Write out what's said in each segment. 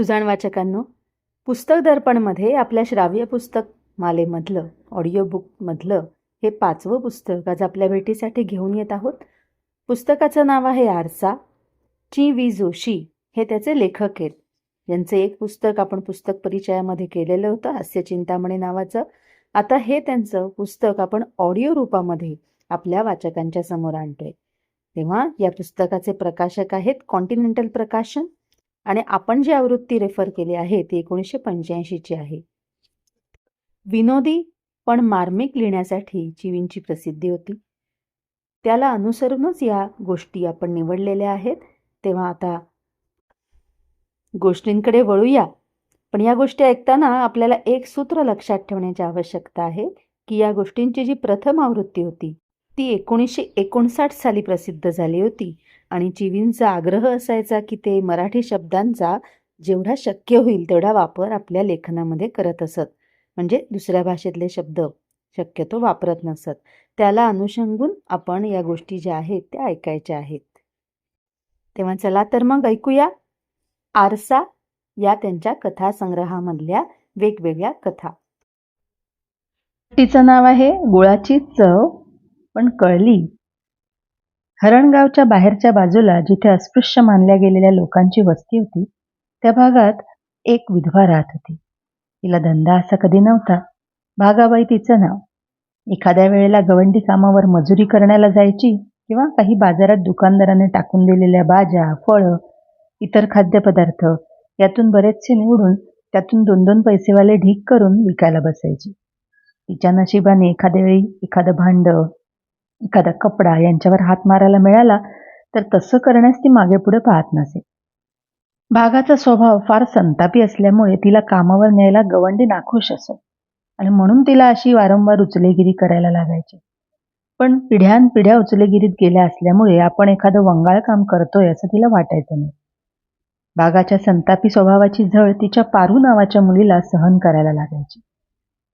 सुजाण वाचकांनो पुस्तक दर्पणमध्ये आपल्या श्राव्य पुस्तक मालेमधलं ऑडिओ बुकमधलं हे पाचवं पुस्तक आज आपल्या भेटीसाठी घेऊन येत आहोत. पुस्तकाचं नाव आहे आरसा ची वी जोशी हे त्याचे लेखक आहेत. यांचं एक पुस्तक आपण पुस्तक परिचयामध्ये केलेलं होतं हास्य चिंतामणी नावाचं. आता हे त्यांचं पुस्तक आपण ऑडिओ रूपामध्ये आपल्या वाचकांच्या समोर आणतोय. तेव्हा या पुस्तकाचे प्रकाशक आहेत कॉन्टिनेंटल प्रकाशन आणि आपण जी आवृत्ती रेफर केली आहे ती एकोणीसशे पंच्याऐंशीची आहे. विनोदी पण मार्मिक लिहिण्यासाठी चिवींची प्रसिद्धी होती. त्याला अनुसरूनच या गोष्टी आपण निवडलेल्या आहेत. तेव्हा आता गोष्टींकडे वळूया. पण या गोष्टी ऐकताना आपल्याला एक सूत्र लक्षात ठेवण्याची आवश्यकता आहे की या गोष्टींची जी प्रथम आवृत्ती होती ती एकोणीसशे एकोणसाठ साली प्रसिद्ध झाली होती. आणि चिवींचा आग्रह असायचा की ते मराठी शब्दांचा जेवढा शक्य होईल तेवढा वापर आपल्या लेखनामध्ये करत असत. म्हणजे दुसऱ्या भाषेतले शब्द शक्यतो वापरत नसत. त्याला अनुषंगून आपण या गोष्टी ज्या आहेत त्या ऐकायच्या आहेत. तेव्हा चला तर मग ऐकूया. आरसा या त्यांच्या कथासंग्रहामधल्या वेगवेगळ्या कथा. तिचं नाव आहे गुळाची चव पण कळली हरणगावच्या बाहेरच्या बाजूला जिथे अस्पृश्य मानल्या गेलेल्या लोकांची वस्ती होती त्या भागात एक विधवा राहत होती. तिला धंदा असा कधी नव्हता. भागाबाई तिचं नाव. एखाद्या वेळेला गवंडी कामावर मजुरी करण्याला जायची किंवा काही बाजारात दुकानदाराने टाकून दिलेल्या भाज्या फळं इतर खाद्यपदार्थ यातून बरेचसे निवडून त्यातून दोन दोन पैसेवाले ढीक करून विकायला बसायची. तिच्या नशिबाने एखाद्या वेळी एखादं भांडं एखादा कपडा यांच्यावर हात मारायला मिळाला तर तसं करण्यास ती मागे पुढे पाहत नसे. भागाचा स्वभाव फार संतापी असल्यामुळे तिला कामावर न्यायला गवंडी नाखुश असत आणि म्हणून तिला अशी वारंवार उचलेगिरी करायला लागायची. पण पिढ्यानपिढ्या उचलेगिरीत गेल्या असल्यामुळे आपण एखादं वंगाळ काम करतोय असं तिला वाटायचं नाही. बागाच्या संतापी स्वभावाची झळ तिच्या पारू नावाच्या मुलीला सहन करायला लागायची.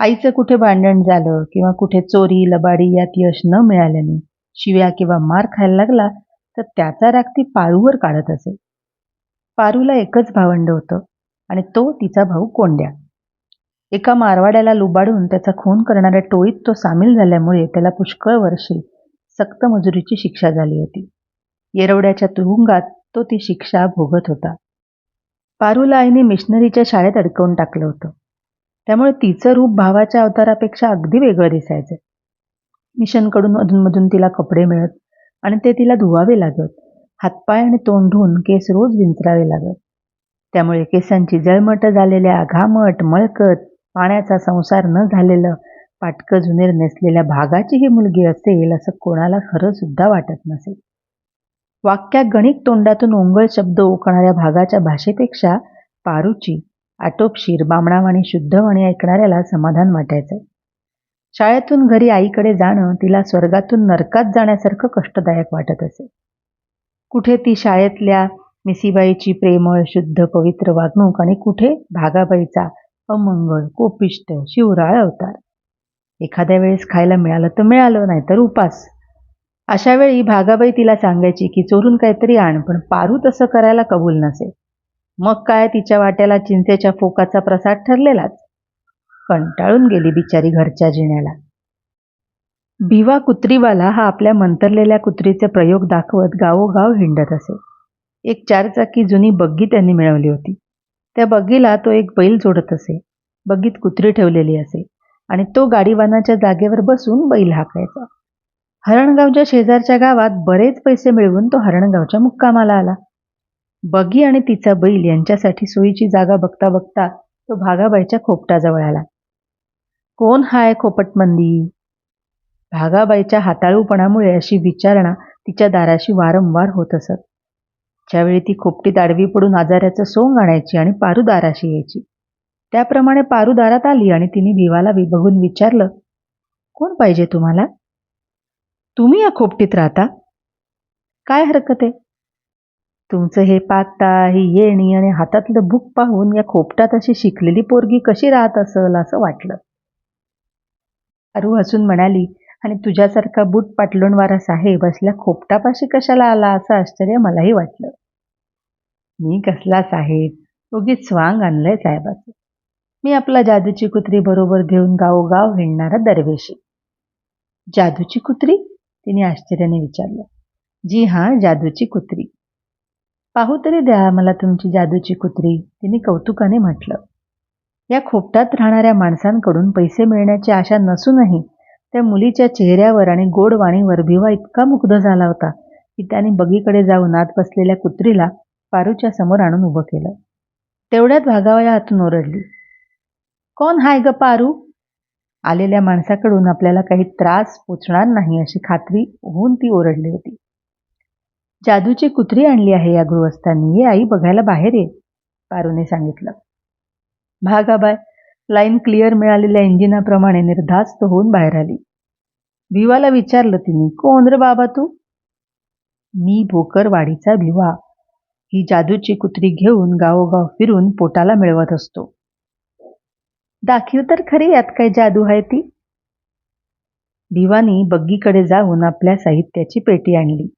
आईचं कुठे भांडण झालं किंवा कुठे चोरी लबाडी यात यश न मिळाल्याने शिव्या किंवा मार खायला लागला तर त्याचा राग ती पारूवर काढत असे. पारूला एकच भावंड होतं आणि तो तिचा भाऊ कोंड्या. एका मारवाड्याला लुबाडून त्याचा खून करणाऱ्या टोळीत तो सामील झाल्यामुळे त्याला पुष्कळ वर्षे सक्त मजुरीची शिक्षा झाली होती. येरवड्याच्या तुरुंगात तो ती शिक्षा भोगत होता. पारूला आईने मिशनरीच्या शाळेत अडकवून टाकलं होतं. त्यामुळे तिचं रूप भावाच्या अवतारापेक्षा अगदी वेगळं दिसायचं मिशनकडून अधूनमधून तिला कपडे मिळत आणि ते तिला धुवावे लागत. हातपाय आणि तोंड धुवून केस रोज विंचरावे लागत. त्यामुळे केसांची जळमट झालेल्या घामट मळकत पाण्याचा संसार न झालेलं पाटकं जुनेर नेसलेल्या भागाची ही मुलगी असेल असं कोणाला खरं सुद्धा वाटत नसेल वाक्यात गणित तोंडातून ओंगळ शब्द ओकणाऱ्या भागाच्या भाषेपेक्षा पारूची आटोपशीर बामणावाणी शुद्धवाणी ऐकणाऱ्याला समाधान वाटायचं. शाळेतून घरी आईकडे जाणं तिला स्वर्गातून नरकात जाण्यासारखं कष्टदायक वाटत असे. कुठे ती शाळेतल्या मिसीबाईची प्रेमळ शुद्ध पवित्र वागणूक आणि कुठे भागाबाईचा अमंगळ कोपिष्ट शिवराळ अवतार. एखाद्या वेळेस खायला मिळालं तर मिळालं नाहीतर उपास. अशा वेळी भागाबाई तिला सांगायची की चोरून काहीतरी आण पण पारू तसं करायला कबूल नसे. मग काय तिच्या वाट्याला चिंचेच्या फोकाचा प्रसाद ठरलेलाच. कंटाळून गेली बिचारी घरच्या जिण्याला. भिवा कुत्रीवाला हा आपल्या मंतरलेल्या कुत्रीचे प्रयोग दाखवत गावोगाव हिंडत असे. एक चारचाकी जुनी बग्गी त्यांनी मिळवली होती. त्या बग्गीला तो एक बैल जोडत असे. बग्गीत कुत्री ठेवलेली असे आणि तो गाडीवानाच्या जागेवर बसून बैल हाकायचा हरणगावच्या शेजारच्या गावात बरेच पैसे मिळवून तो हरणगावच्या मुक्कामाला आला. बगी आणि तिचा बैल यांच्यासाठी सोयीची जागा बघता बघता तो भागाबाईच्या खोपटाजवळ आला. कोण हाय खोपटमंदी? भागाबाईच्या हाताळूपणामुळे अशी विचारणा तिच्या दाराशी वारंवार होत असत. ज्यावेळी ती खोपटीत आडवी पडून आजाऱ्याचं सोंग आणायची आणि पारू दाराशी यायची. त्याप्रमाणे पारू दारात आली आणि तिने भिवाला बघून विचारलं कोण पाहिजे तुम्हाला? तुम्ही या खोपटीत राहता? काय हरकत आहे? तुमचं हे पाता ही येणी आणि हातातलं भूक पाहून या खोपटात अशी शिकलेली पोरगी कशी राहत असल असं वाटलं. अरू हसून म्हणाली आणि तुझ्यासारखा बूट पाटलोणवारा साहेब असल्या खोपटापाशी कशाला आला असं आश्चर्य मलाही वाटलं. मी कसला साहेब? उगीच स्वांग आणलंय साहेबाचं. मी आपला जादूची कुत्री बरोबर घेऊन गावोगाव हिंडणारा दरवेशी. जादूची कुत्री? तिने आश्चर्याने विचारलं. जी हां जादूची कुत्री. पाहू तरी द्या मला तुमची जादूची कुत्री तिने कौतुकाने म्हटलं. या खोपटात राहणाऱ्या माणसांकडून पैसे मिळण्याची आशा नसूनही त्या मुलीच्या चेहऱ्यावर आणि गोडवाणीवर भिवा इतका मुग्ध झाला होता की त्याने बगीकडे जाऊन आत बसलेल्या कुत्रीला पारूच्या समोर आणून उभं केलं. तेवढ्यात भागावया हातून ओरडली. कोण हाय ग पारू? आलेल्या माणसाकडून आपल्याला काही त्रास पोचणार नाही अशी खात्री होऊन ती ओरडली होती. जादूची कुत्री आणली आहे या गृहस्थांनी. ये आई बघायला बाहेर ये पारूने सांगितलं. भागाबाय लाईन क्लिअर मिळालेल्या इंजिनाप्रमाणे निर्धास्त होऊन बाहेर आली. भिवाला विचारलं तिने कोण रे बाबा तू? मी भोकरवाडीचा भिवा. ही जादूची कुत्री घेऊन गावोगाव फिरून पोटाला मिळवत असतो. दाखीव तर खरी यात काय जादू आहे ती? भिवानी बग्गीकडे जाऊन आपल्या साहित्याची पेटी आणली.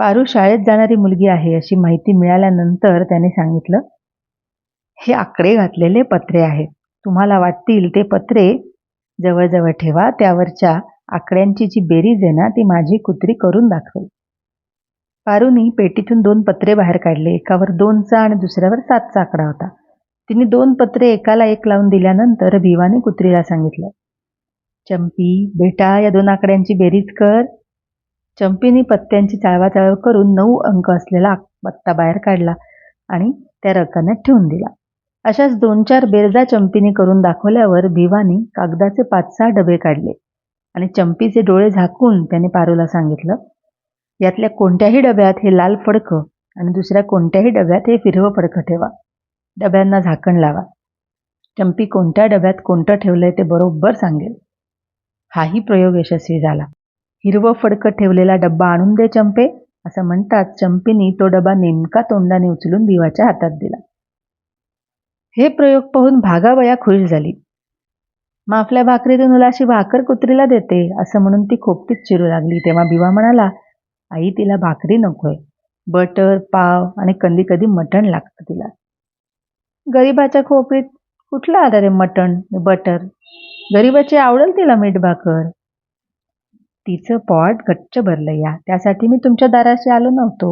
पारू शाळेत जाणारी मुलगी आहे अशी माहिती मिळाल्यानंतर त्याने सांगितलं हे आकडे घातलेले पत्रे आहेत. तुम्हाला वाटतील ते पत्रे जवळजवळ ठेवा. त्यावरच्या आकड्यांची जी बेरीज आहे ना ती माझी कुत्री करून दाखवेल. पारूनी पेटीतून दोन पत्रे बाहेर काढले. एकावर दोनचा आणि दुसऱ्यावर सातचा आकडा होता. तिने दोन पत्रे एकाला एक लावून दिल्यानंतर भिवाने कुत्रीला सांगितलं चंपी बेटा या दोन आकड्यांची बेरीज कर. चंपीने पत्त्यांची चाळवाचाळव करून नऊ अंक असलेला पत्ता बाहेर काढला आणि त्या रकान्यात ठेवून दिला. अशाच दोन चार बेरजा चंपीने करून दाखवल्यावर भिवानी कागदाचे पाच सहा डबे काढले आणि चंपीचे डोळे झाकून त्याने पारूला सांगितलं यातल्या कोणत्याही डब्यात हे लाल फडकं आणि दुसऱ्या कोणत्याही डब्यात हे फिरवं फडकं ठेवा. डब्यांना झाकण लावा. चंपी कोणत्या डब्यात कोणतं ठेवलंय ते बरोबर सांगेल. हाही प्रयोग यशस्वी झाला. हिरवं फडकं ठेवलेला डब्बा आणून दे चंपे असं म्हणतात चंपेनी तो डबा नेमका तोंडाने उचलून भिवाच्या हातात दिला. हे प्रयोग पाहून भागावया खुश झाली. माफल्या भाकरीतून उलाशी भाकर कुत्रीला देते असं म्हणून ती खोपटीत चिरू लागली तेव्हा भिवा म्हणाला आई तिला भाकरी नकोय. बटर पाव आणि कधी कधी मटण लागतं तिला. गरीबाच्या खोपडीत कुठलं आधार रे मटण बटर? गरीबाची आवडेल तिला मीठ भाकर? तिचं पॉट गच्च भरलं या. त्यासाठी मी तुमच्या दाराशी आलो नव्हतो.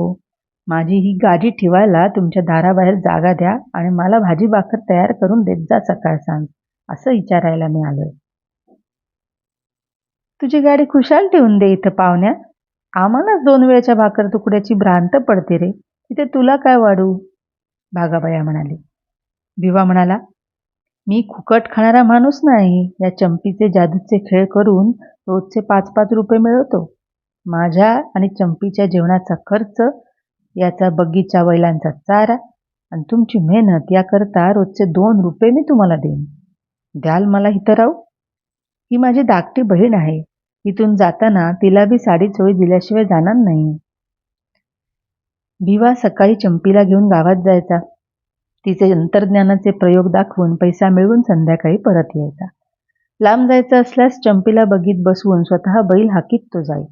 माझी ही गाडी ठेवायला तुमच्या दाराबाहेर जागा द्या आणि मला भाजी भाकर तयार करून देत जा सकाळ सांग असं विचारायला मी आलोय. तुझी गाडी खुशाल ठेवून दे इथं पाहुण्यात आम्हालाच दोन वेळच्या भाकर तुकड्याची भ्रांत पडते रे. तिथे तुला काय वाढू? भागाबाया म्हणाली. भिवा म्हणाला मी खुकट खाणारा माणूस नाही. या चंपीचे जादूचे खेळ करून रोजचे पाच पाच रुपये मिळवतो. माझ्या आणि चंपीच्या जेवणाचा खर्च याचा बगीचा बैलांचा चारा आणि तुमची मेहनत याकरता रोजचे दोन रुपये मी तुम्हाला देईन. द्याल मला इथं राहू? ही माझी धाकटी बहीण आहे. इथून जाताना तिला बी साडी चोळी दिल्याशिवाय जाणार नाही. भिवा सकाळी चंपीला घेऊन गावात जायचा. तिचे अंतर्ज्ञानाचे प्रयोग दाखवून पैसा मिळवून संध्याकाळी परत यायचा. लांब जायचं असल्यास चंपीला बगीत बसवून स्वतः बैल हाकीत तो जाई.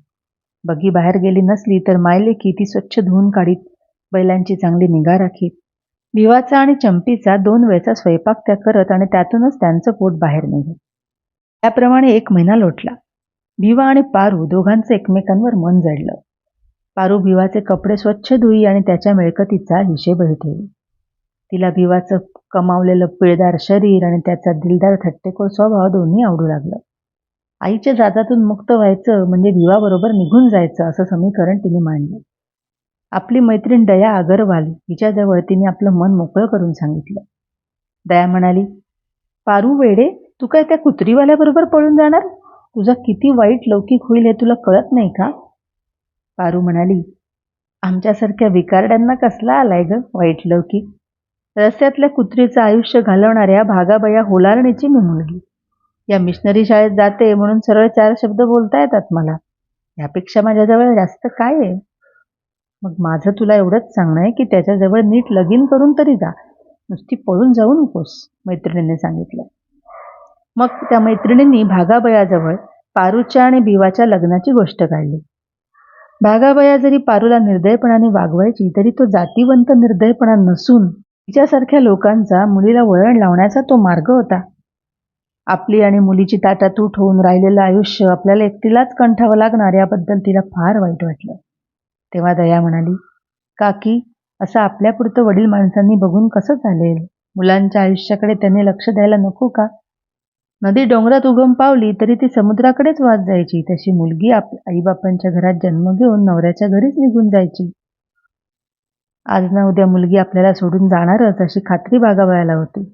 बगी बाहेर गेली नसली तर मायलेकी ती स्वच्छ धुवून काढीत बैलांची चांगली निगा राखीत. विवाचा आणि चंपीचा दोन वेळचा स्वयंपाक त्या करत आणि त्यातूनच त्यांचं पोट बाहेर निघत त्याप्रमाणे एक महिना लोटला. भिवा आणि पारू दोघांचं एकमेकांवर मन जडलं. पारू भिवाचे कपडे स्वच्छ धुई आणि त्याच्या मिळकतीचा हिशेबही ठेवी. तिला भिवाचं कमावलेलं पिळदार शरीर आणि त्याचा दिलदार थट्टेखोर स्वभाव दोन्ही आवडू लागलं. आईच्या जातातून मुक्त व्हायचं म्हणजे भिवाबरोबर निघून जायचं असं समीकरण तिने मांडलं. आपली मैत्रीण दया अगरवाल हिच्याजवळ तिने आपलं मन मोकळं करून सांगितलं. दया म्हणाली पारू वेडे तू काय त्या कुत्रीवाल्याबरोबर पळून जाणार? तुझा किती वाईट लौकिक होईल हे तुला कळत नाही का? पारू म्हणाली आमच्यासारख्या विकारड्यांना कसला आलाय ग वाईट लौकिक? रस्त्यातल्या कुत्रीचं आयुष्य घालवणाऱ्या भागाबया होलारणीची मी मुलगी. या मिशनरी शाळेत जाते म्हणून सरळ चार शब्द बोलता येतात मला. यापेक्षा माझ्याजवळ जास्त काय आहे? मग माझं तुला एवढंच सांगणं आहे की त्याच्याजवळ नीट लगीन करून तरी जा. नुसती पळून जाऊ नकोस मैत्रिणीने सांगितलं. मग त्या मैत्रिणींनी भागाबयाजवळ पारूच्या आणि बिवाच्या लग्नाची गोष्ट काढली. भागाबया जरी पारूला निर्दयपणाने वागवायची तरी तो जातीवंत निर्दयपणा नसून तिच्यासारख्या लोकांचा मुलीला वळण लावण्याचा तो मार्ग होता. आपली आणि मुलीची ताटातूट होऊन राहिलेलं आयुष्य आपल्याला एकटीलाच कंठावं लागणार याबद्दल तिला फार वाईट वाटलं. तेव्हा दया म्हणाली काकी असं आपल्यापुरतं वडील माणसांनी बघून कसं चालेल? मुलांच्या आयुष्याकडे त्यांनी लक्ष द्यायला नको का? नदी डोंगरात उगम पावली तरी ती समुद्राकडेच वाच जायची. तशी मुलगी आप आईबापांच्या घरात जन्म घेऊन नवऱ्याच्या घरीच निघून जायची. आज ना उद्या मुलगी आपल्याला सोडून जाणारच अशी खात्री बागाबायाला होती.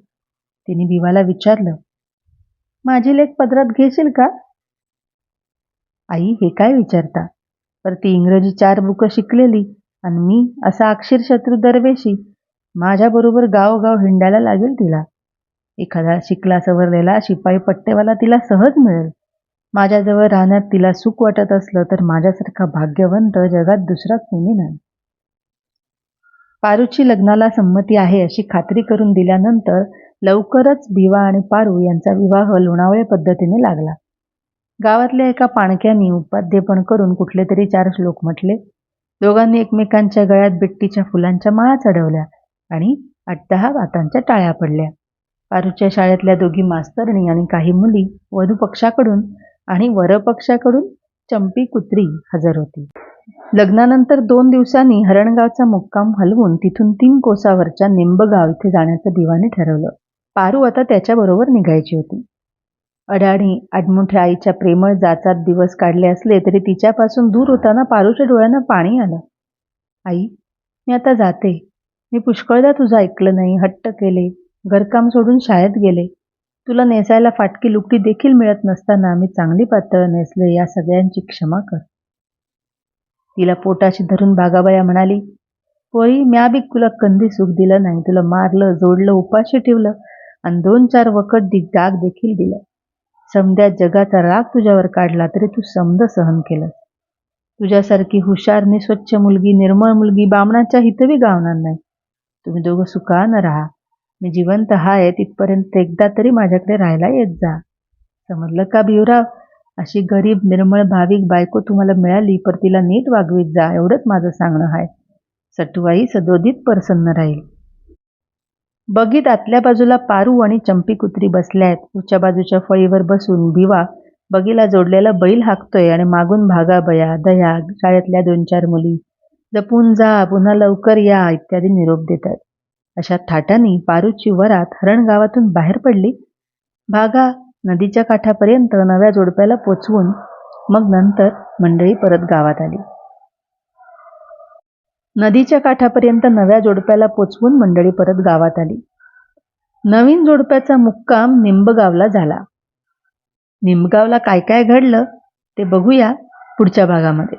तिने भिवाला विचारलं माझी लेख पदरात घेशील का? आई हे काय विचारता? पर ती इंग्रजी चार बुकं शिकलेली आणि मी असा अक्षर शत्रू दरवेशी माझ्याबरोबर गावोगाव हिंडायला लागेल तिला. एखादा शिकला सवरलेला शिपाई पट्टेवाला तिला सहज मिळेल. माझ्याजवळ राहण्यात तिला सुख वाटत असलं तर माझ्यासारखा भाग्यवंत जगात दुसरा कोणी नाही. पारूची लग्नाला संमती आहे अशी खात्री करून दिल्यानंतर लवकरच भिवा आणि पारू यांचा विवाह लोणावळे पद्धतीने लागला. गावातल्या एका पाणक्यानी उपाध्यपण करून कुठले तरी चार श्लोक म्हटले. दोघांनी एकमेकांच्या गळ्यात बिट्टीच्या फुलांच्या माळा चढवल्या आणि आठ दहा वातांच्या टाळ्या पडल्या. पारूच्या शाळेतल्या दोघी मास्तरणी आणि काही मुली वधू पक्षाकडून आणि वरपक्षाकडून चंपी कुत्री हजर होती. लग्नानंतर दोन दिवसांनी हरणगावचा मुक्काम हलवून तिथून तीन कोसावरच्या निंबगाव इथे जाण्याचं दिवाने ठरवलं. पारू आता त्याच्याबरोबर निघायची होती. अडाणी आडमुठ्या आईच्या प्रेमळ जाचात दिवस काढले असले तरी तिच्यापासून दूर होताना पारूच्या डोळ्यांना पाणी आलं. आई मी आता जाते. मी पुष्कळदा तुझं ऐकलं नाही हट्ट केले घरकाम सोडून शाळेत गेले. तुला नेसायला फाटकी लुकटी देखील मिळत नसताना मी चांगली पातळ नेसले या सगळ्यांची क्षमा कर. तिला पोटाशी धरून बागाबाया म्हणाली पोळी म्या बी तुला कंदी सुख दिलं नाही. तुला मारलं जोडलं उपाशी ठेवलं आणि दोन चार वकट दि डाग देखील दिलं. समद्या जगाचा राग तुझ्यावर काढला तरी तू समद सहन केलं तुझ्यासारखी हुशार स्वच्छ मुलगी निर्मळ मुलगी बामणाच्या हितवी गावणार नाही. तुम्ही दोघं सुखानं राहा. मी जिवंत हाय तिथपर्यंत एकदा तरी माझ्याकडे राहायला येत जा. समजलं का भिवराव? अशी गरीब निर्मळ भाविक बायको तुम्हाला मिळाली पर तिला नीट वागवीत जा एवढंच माझं सांगणं आहे. सटुबाई सदोदित प्रसन्न राहील. बगीत आतल्या बाजूला पारू आणि चंपी कुत्री बसल्यात उच्या बाजूच्या फळीवर बसून भिवा बगीला जोडलेला बैल हाकतोय आणि मागून भागा बया दया शाळेतल्या दोन चार मुली. जपून जा पुन्हा लवकर या इत्यादी निरोप देतात. अशा थाटानी पारूची वरात हरण गावातून बाहेर पडली. भागा नदीच्या काठापर्यंत नव्या जोडप्याला पोचवून मग नंतर मंडळी परत गावात आली. नदीच्या काठापर्यंत नव्या जोडप्याला पोचवून मंडळी परत गावात आली. नवीन जोडप्याचा मुक्काम निंबगावला झाला. निंबगावला काय काय घडलं ते बघूया पुढच्या भागामध्ये.